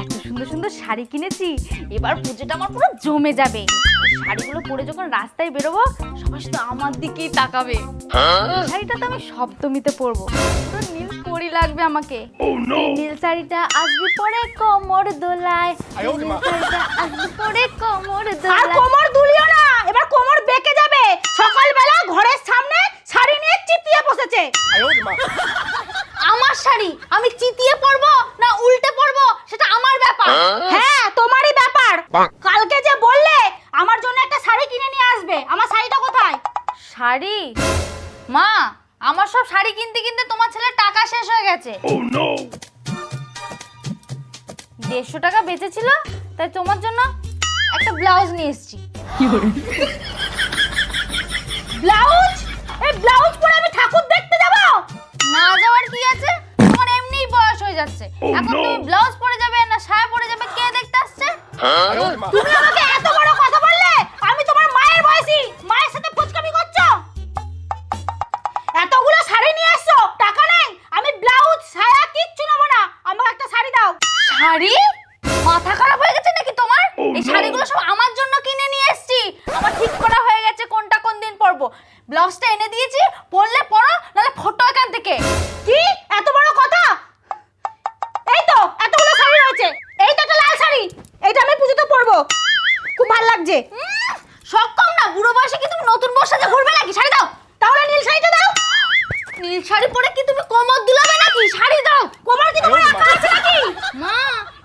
এত সুন্দর সুন্দর শাড়ি কিনেছি এবার পুজোটা আমার পুরো জমে যাবে। শাড়িগুলো পরে যখন রাস্তায় বেরোবো সবাই শুধু আমার দিকেই তাকাবে। শাড়িটা তো আমি সপ্তমীতে পরবো। পুরো নীল পরি লাগবে আমাকে। নীল শাড়িটা আসবে পরে কোমর দোলায়। নীল শাড়িটা আসবে পরে কোমর আর দোলায়। কোমর দুলিও না! এবার কোমর বেঁকে যাবে! সকালবেলা ঘরের সামনে চিপিয়ে বসেছে। আমার শাড়ি আমি চিতিয়ে পরবো না উল্টে পরবো সেটা আমার ব্যাপার। হ্যাঁ? তোমারই ব্যাপার। কালকে যে বললে আমার জন্য একটা শাড়ি কিনে নিয়ে আসবে। আমার শাড়িটা কোথায়? শাড়ি? মা আমার সব শাড়ি কিনতে কিনতে তোমার ছেলের টাকা শেষ হয়ে গেছে। দেড়শো টাকা বেঁচেছিল তাই তোমার জন্য একটা ব্লাউজ নিয়ে এসেছি। হয়ে যাচ্ছে এখন তুমি ব্লাউজ পরে যাবে না সায়া পরে যাবে কে দেখতে আসছে? তুমি আমাকে এত বড় কথা বললে? আমি তোমার মায়ের বয়সী। মায়ের সাথে ফুচকামি করছ? এতগুলো শাড়ি নিয়ে এসছো টাকা নেই। আমি ব্লাউজ সায়া কিচ্ছু নেব না। আমাকে একটা শাড়ি দাও। শাড়ি? মাথা খারাপ হয়ে গেছে নাকি তোমার? এই শাড়িগুলো সব আমার জন্য কিনে নিয়ে এসেছি। আমার ঠিক করা হয়ে গেছে কোনটা কোন দিন পরবো। ব্লাউজটা এনে দিয়েছি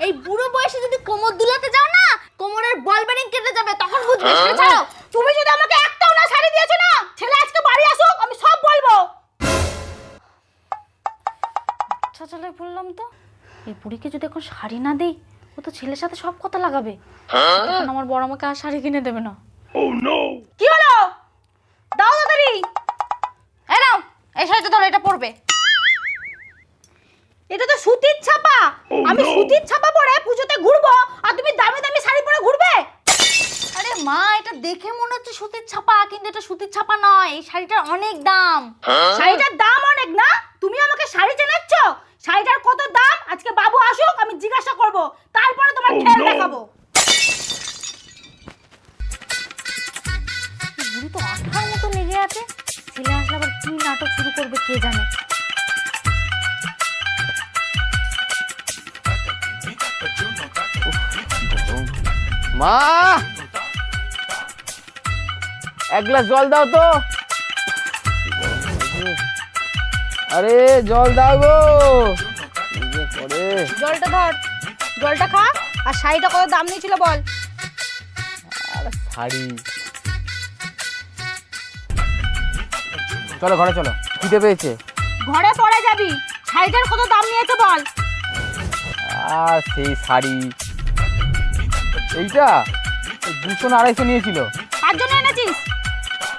এই বুড়ো বয়সে যদি কোমর দুলাতে যাও না কোমরের বল বেরিং কেটে যাবে তখন বুঝবে। শাড়ি ছাড়াও তুমি যদি আমাকে একটাও না শাড়ি দিয়েছ না ছেলে আজকে বাড়ি আসুক আমি সব বলব। আচ্ছা চলে বললাম তো এই বুড়িকে যদি এখন শাড়ি না দেই ও তো ছেলের সাথে সব কথা লাগাবে। তখন আমার বড় আমাকে আর শাড়ি কিনে দেবে না। ও নো কি হলো? দাও তাড়াতাড়ি। এই নাও এই শাড়িটা ধরো এটা পরবে। এটা তো সুতির ছাপা। আমি সুতির ছাপা পরে পুজোতে ঘুরবো আর তুমি দামি দামি শাড়ি পরে ঘুরবে? আরে মা এটা দেখে মনে হচ্ছে সুতির ছাপা কিন্তু এটা সুতির ছাপা নয়। এই শাড়িটার অনেক দাম। শাড়িটার দাম অনেক না? তুমি আমাকে শাড়ি চেনাচ্ছ? শাড়িটার কত দাম? আজকে বাবু আসুক আমি জিজ্ঞাসা করব। তারপরে তোমার খেল দেখাবো। বুড়ি তো আঠার মতো লেগে আছে? ছেলে আসলে আবার কি নাটক শুরু করবে কে জানে? মা! এক গ্লাস জল দাও তো। আরে জল দাও গো। জলটা ধর। জলটা খা আর শাড়িটা কত দাম নিয়েছিল বল। শাড়ি। চলো ঘরে চলো। খিদে পেয়েছে। ঘরে পরে যাবি। শাড়িটার কত দাম নিয়েছে বল। আর সেই শাড়ি। এইটা? দুশো না আড়াইশো নিয়েছিল। কার জন্য এনেছিস?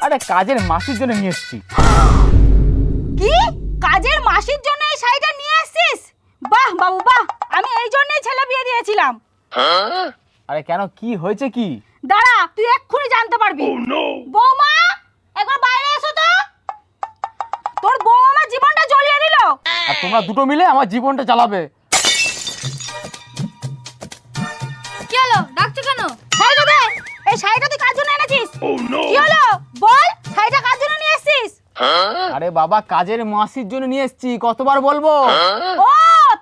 আরে কাজের মাসির জন্য নিয়ে এসেছি। কি? কাজের মাসির জন্য এই শাড়িটা নিয়ে এসেছিস বাহ বাবু বাহ। আমি এই জন্যই ছেলে বিয়ে দিয়েছিলাম। আরে কেন? কি হয়েছে কি? দাঁড়া তুই এক্ষুনি জানতে পারবি। বৌমা একবার বাইরে এসো তো। তোর বউ আমার জীবনটা জ্বলিয়ে দিল। আর তোমরা দুটো মিলে আমার জীবনটা চালাবে। এই শাড়িটা তুই কার জন্য এনেছিস? কি হলো? বল শাড়িটা কার জন্য নিয়ে এসেছিস? আরে বাবা কাজের মাসির জন্য নিয়ে এসেছি কতবার বলব? ও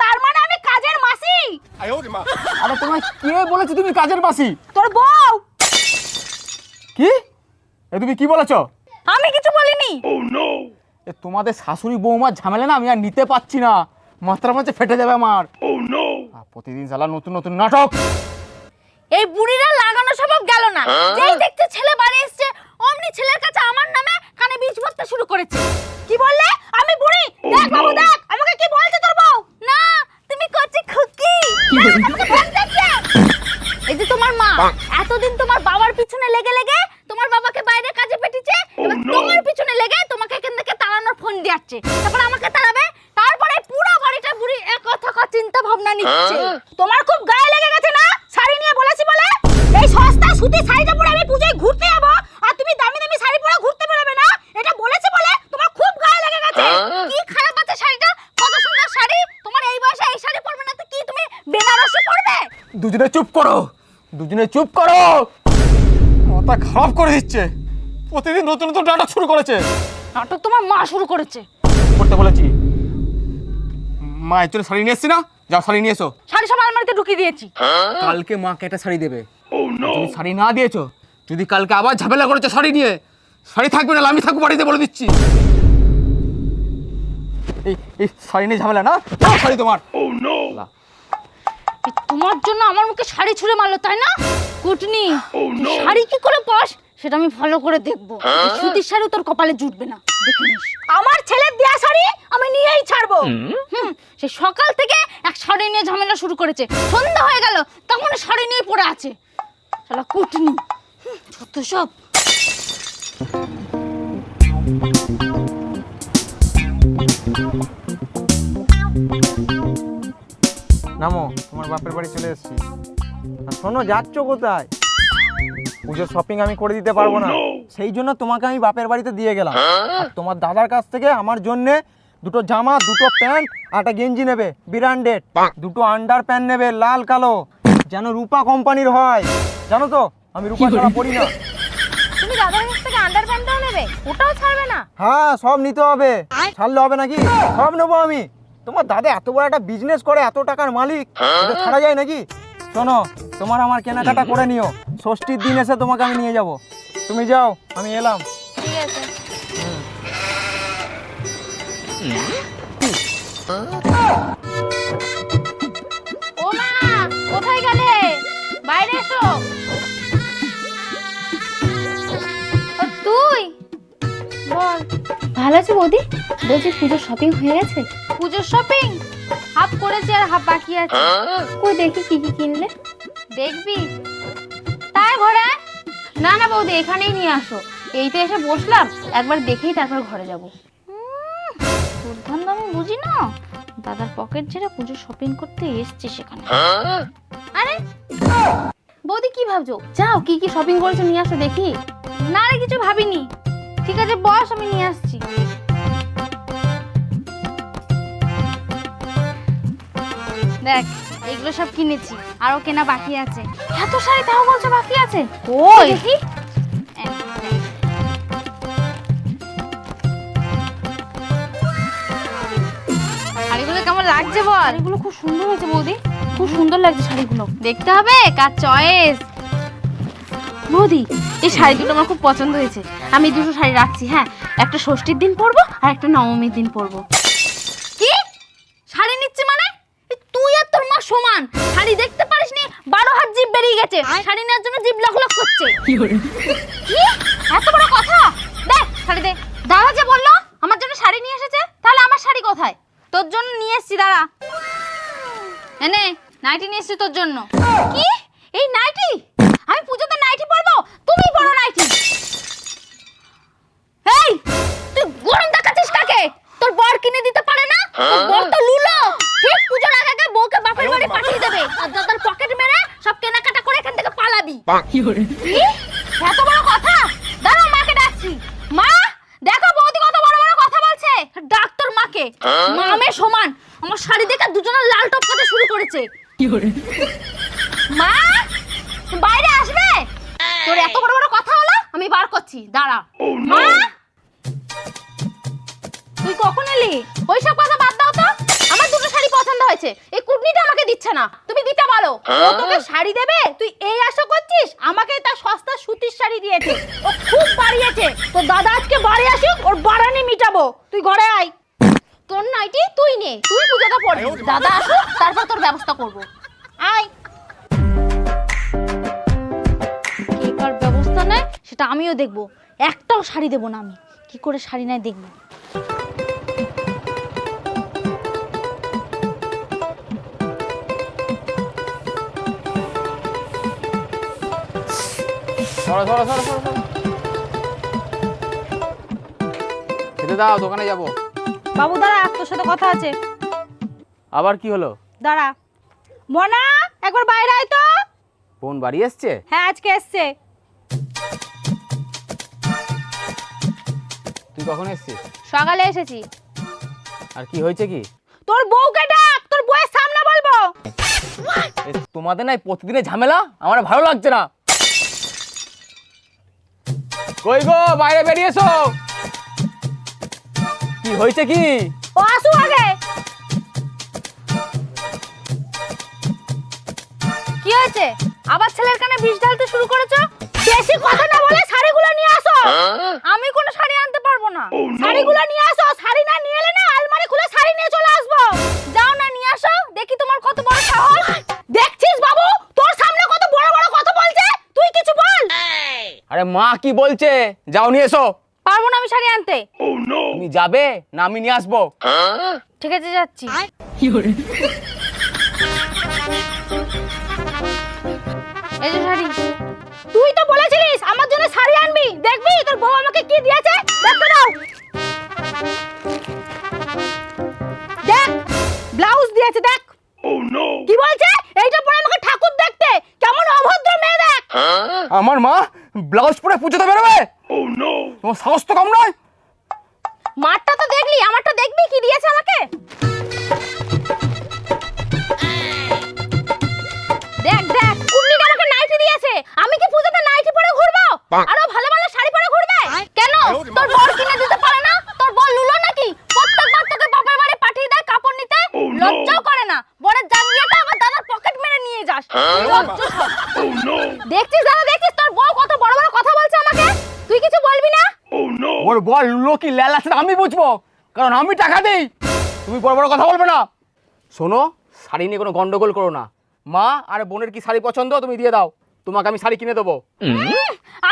তার মানে আমি কাজের মাসি? আরে তোমায় কে বলেছে তুমি কাজের মাসি? তোর বউ। কি? এ তুমি কি বলেছ? আমি কিছু বলিনি। এ তোমাদের শাশুড়ি বৌমার ঝামেলা না আমি আর নিতে পারছি না। মাত্রা মাঝে ফেটে যাবে আমার। আর প্রতিদিন সালা নতুন নতুন নাটক। এই গেল না। যেই দেখছে ছেলে বাড়ি এসছে অমনি ছেলের কাছে আমার নামে কানে বীজ ভরতে শুরু করেছে। কি বললে? আমি বুড়ি। দেখ বাবু দেখ আমাকে কি বলছে তোর বউ? না তুমি করছে খুকি। এই যে তোমার মা এতদিন তোমার বাবার পিছনে লেগে লেগে তোমার বাবাকে বাইরে কাজে পেটিছে এবার তোমার পিছনে লেগে তোমাকে এখান থেকে তাড়ানোর ফোন দিচ্ছে তারপর আমাকে তাড়াবে তারপরে পুরো বাড়িটা বুড়ি এক কথা চিন্তা ভাবনা নিচ্ছে। তোমার খুব গায়ে লেগে গেছে না? দুজনে চুপ করো। দুজনে চুপ করো। মাথা খারাপ করে দিচ্ছে। প্রতিদিন নতুন নতুন নাটক শুরু করেছে। নাটক তোমার মা শুরু করেছে। করতে বলেছি। মা একচুয়ালি শাড়ি নিয়ে এসছি না? যাও শাড়ি নিয়ে এসো। শাড়ি সব আলমারিতে ঢুকিয়ে দিয়েছি। কালকে মাকে একটা শাড়ি দেবে। তুমি শাড়ি না দিয়েছ যদি কালকে আবার ঝামেলা করেছ শাড়ি নিয়ে শাড়ি থাকবে না আমি থাকব বাড়িতে বলে দিচ্ছি। এই এই শাড়ি নিয়ে ঝামেলা না? শাড়ি তোমার। লা। এই তোমার জন্য আমার মুখে শাড়ি ছুঁড়ে মারলো তাই না? কুটনি তুই শাড়ি কি করে পাস সেটা আমি ভালো করে দেখব। সুতির শাড়ি তোর কপালে জুটবে না। দেখে নিস। আমার ছেলের দেয়া শাড়ি আমি নিয়েই ছাড়বো। হুম? সে সকাল থেকে এক শাড়ি নিয়ে ঝামেলা শুরু করেছে। সন্ধ্যা হয়ে গেল তখন শাড়ি নিয়ে পড়ে আছে। শালা কুটনি হুম, যত সব। নামো তোমার বাপের বাড়ি চলে এসেছি। আর শোনো যাচ্ছ কোথায়? পুজোর শপিং আমি করে দিতে পারব না। সেই জন্য তোমাকে আমি বাপের বাড়িতে দিয়ে গেলাম। আর তোমার দাদার কাছ থেকে আমার জন্যে দুটো জামা দুটো প্যান্ট আর একটা গেঞ্জি নেবে। ব্র্যান্ডেড দুটো আন্ডার প্যান্ট নেবে লাল কালো। যেন রূপা কোম্পানির হয়। জানো তো আমি রূপা ছাড়া পড়ি না। তুমি দাদার কাছ থেকে আন্ডার প্যান্টটাও নেবে? ওটাও ছাড়বে না? হ্যাঁ সব নিতে হবে। ছাড়লে হবে নাকি? সব নেব আমি। তোমার দাদা এত বড় একটা বিজনেস করে এত টাকার মালিক। এটা ছাড়া যায় নাকি? শোনো তোমার আমার কেনাকাটা করে নিও। ষষ্ঠীর দিন এসে তোমাকে আমি নিয়ে যাব। তুমি যাও আমি এলাম। ঠিক আছে। ও মা কোথায় গেলে? বাইরে এসো। তুই? বল। ভালো আছো বৌদি? বলছি পুজোর শপিং হয়ে গেছে? পুজোর শপিং হাফ করেছি আর হাফ বাকি আছে। কই দেখি কি কি কিনলে? দেখবি? তাই ঘরে না না বৌদি এখানেই নিয়ে আসো। এই তো এসে বসলাম। একবার দেখেই তারপর ঘরে যাব। দুর্ধান্ত আমি বুঝি না। দাদার পকেট ছেড়ে পুজোর শপিং করতে এসছে সেখানে। আরে বৌদি কি ভাবছ? যাও কি কি শপিং করেছ নিয়ে আসো দেখি। না রে কিছু ভাবিনি। ঠিক আছে বস আমি নিয়ে আসছি। দেখ এগুলো সব কিনেছি আরও কেনা বাকি আছে। এত শাড়ি তাও বলছো বাকি আছে? ওই দেখি। শাড়িগুলো কেমন লাগছে বল? শাড়িগুলো খুব সুন্দর হয়েছে বৌদি। খুব সুন্দর লাগছে শাড়িগুলো। দেখতে হবে কার চয়েস বৌদি এই শাড়ি দুটো আমার খুব পছন্দ হয়েছে। আমি দুটো শাড়ি রাখছি হ্যাঁ? একটা ষষ্ঠীর দিন পরবো আর একটা নবমীর দিন পরবো। কি? শাড়ি নিচ্ছে মানে? তুই আর তোর মা সমান। শাড়ি দেখতে পারিস নি বারো হাত জিভ বেরিয়ে গেছে। শাড়ি নেওয়ার জন্য জিভ লক লক করছে। কি? এত বড় কথা? দেখ শাড়ি দে। দাদা যে বলল আমার জন্য শাড়ি নিয়ে এসেছে তাহলে আমার শাড়ি কোথায়? তোর জন্য নিয়ে এসেছি দাঁড়া। এনে নাইটি নিয়ে এসেছি তোর জন্য। কি? কি এত বড় কথা? দাঁড়াও মাকে ডাকছি। মা দেখো বৌদি কত বড় বড় কথা বলছে। ডাক তোর মাকে। মা আমি সমান। আমার শাড়ি দেখে দুজনের লাল টপ করতে শুরু করেছে। মা বাইরে আসবে? তোর এত বড় বড় কথা হলো আমি বার করছি। দাঁড়া। মা! তুই কখন এলি? ওইসব কথা বাদ দাও তো। আমার দুটো শাড়ি পছন্দ হয়েছে। দিচ্ছে না। তুমি দিতে পারো। ও তোকে শাড়ি দেবে? তুই এই আশা করছিস? আমাকে তার সস্তা সুতির শাড়ি দিয়েছে। ও খুব বাড়িয়েছে। তোর দাদা আজকে বাড়ি আসুক ওর বাড়ানি মিটাবো। তুই ঘরে আয়। তোর নাইটি তুই নে। তুই পুজোটা পড়বি। দাদা আসুক তারপর তোর ব্যবস্থা করব। আয়। কে কার ব্যবস্থা নেয় সেটা আমিও দেখব। একটাও শাড়ি দেবো না আমি। কি করে শাড়ি নেয় দেখব? সরো সরো সরো সরো খেতে দাও দোকানে যাব। বাবু দাঁড়া তোর সাথে কথা আছে। আবার কি হলো? দাঁড়া। মনা একবার বাইরে আয় তো। বোন বাড়ি এসছে? হ্যাঁ আজকে এসছে। তুই কখন এসছিস? সকালে এসেছি। আর কি হয়েছে কি? তোর বউকে ডাক তোর বউয়ের সামনে বলব। এ, তোমাদের না এই প্রতিদিনের ঝামেলা? আমার ভালো লাগছে না। কই গো বাইরে বেরিয়ে কি হয়েছে কি? ও আসু আগে। কি হয়েছে? আবার ছেলের কানে বিষ ঢালতে শুরু করেছ? বেশি কথা না বলে শাড়িগুলো নিয়ে আসো। আমি কোনো শাড়ি আনতে পারব না। শাড়িগুলো নিয়ে আসো মা কি বলছে? যাও নিয়ে এসো। পারব না আমি শাড়ি আনতে। তুমি যাবে না আমি নিয়ে আসব। ঠিক আছে যাচ্ছি। এই যে শাড়ি। তুই তো বলেছিলিস আমার জন্য শাড়ি আনবি। দেখবি তোর বউ আমাকে কি দিয়েছে? দেখতে দাও দেখ ব্লাউজ দিয়েছে দেখ। কি বলছে? এইটা পরে আমাকে ঠাকুর দেখতে। কেমন অভদ্র মেয়ে দেখ। আমার মা ব্লাউজ পরে পুজোতে বেরোবে? তোমার সাহস তো কম নয়? মারটা তো দেখলি আমারটা দেখবি? কি দিয়েছে আমাকে? দেখ দেখ কুন্নিটা আমাকে নাইটি দিয়েছে। আমি কি পুজোতে নাইটি পরে ঘুরবো? আরও ভালো ভালো শাড়ি পরে ঘুরবে? কেন? তোর বর কিনে দিতে পারে না? তোর বর লুলো নাকি? প্রত্যেকবার তোকে বাপের বাড়ি পাঠিয়ে দেয় কাপড় নিতে? লজ্জাও করে না বরের জাঙ্গিয়াটা আমার দাদার পকেট যাস লজ্জা সব। দেখছিস দাদা দেখছিস? তোর বউ কত বড় বড় কথা বলছে আমাকে? তুই কিছু বলবি না? ওর বল লোকি সেটা আমি বুঝব। কারণ আমি টাকা দেই। তুমি বড় বড় কথা বলবে না। শোনো শাড়ি নিয়ে কোনো গন্ডগোল করো না। মা আর বোনের কি শাড়ি পছন্দ? তুমি দিয়ে দাও। তোমাকে আমি শাড়ি কিনে দেবো।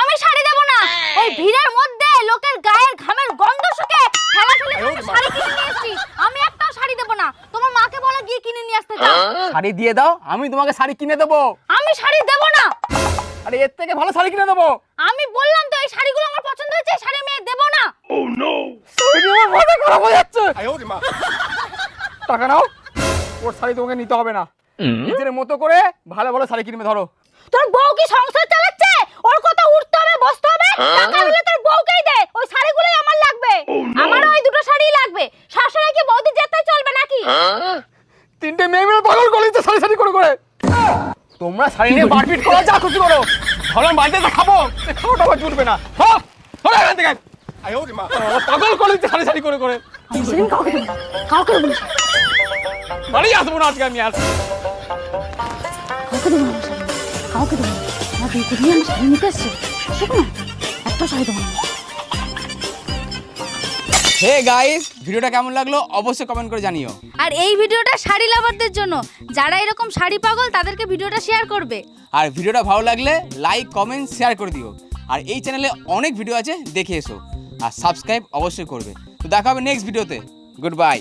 আমি শাড়ি দেবো না। ওই ভিড়ের মধ্যে লোকের গায়ের ঘামের গন্ধ শুকে ঠেলা ঠেলে শাড়ি কিনে নিয়ে এসেছি। আমি একটাও শাড়ি দেবো না। তোমার মাকে বলো গিয়ে কিনে নিয়ে আসতে যাও। শাড়ি দিয়ে দাও আমি তোমাকে শাড়ি কিনে দেবো। আমি শাড়ি দেবো না। আরে এর থেকে ভালো শাড়ি কিনে দেবো। আমি বললাম তো এই শাড়িগুলো আমার পছন্দ হয়েছে শাড়ি আমি দেবো না। শাড়ি আমার মাথা খারাপ হয়ে যাচ্ছে। টাকা নাও ওর শাড়ি তোমাকে নিতে হবে না। নিজের মতো করে ভালো ভালো শাড়ি কিনবে ধরো। তোর বউ কি সংসার চালাচ্ছে? ওর কথা উঠতে হবে বসতে হবে? টাকা দিলে তোর বউকেই দে। ওই শাড়িগুলোই আমার লাগবে আমার ওই দুটো শাড়িই লাগবে সবসময় কি বৌদি যেতে চলবে নাকি তিনটে মেয়ে মেয়ে পাগল করে দিচ্ছে শাড়ি শাড়ি করে করে শাড়ি নিয়ে মারপিট করো যা খুশি করো ভাবলাম বাড়িতে তো খাব। খাওয়াটা আবার জুটবে না। হ্যাঁ হলো এখান থেকে। পাগল করে শাড়ি শাড়ি করে করে। সেদিন কাউকে বাড়ি আসব না আজকে আমি আর। কাউকে দেবো না কাউকে দেবো না। আমার বিয়ে করে আমি আমার শাড়ি নিতে এসছি। শুকনো একটা শাড়ি দেবো না। হে গাইস ভিডিওটা কেমন লাগল অবশ্যই কমেন্ট করে জানিও। আর এই ভিডিওটা শাড়ি লাভারদের জন্য যারা এরকম শাড়ি পাগল তাদেরকে ভিডিওটা শেয়ার করবে। আর ভিডিওটা ভালো লাগলে লাইক কমেন্ট শেয়ার করে দিও। আর এই চ্যানেলে অনেক ভিডিও আছে দেখে এসো। আর সাবস্ক্রাইব অবশ্যই করবে। তো দেখা হবে নেক্সট ভিডিওতে গুড বাই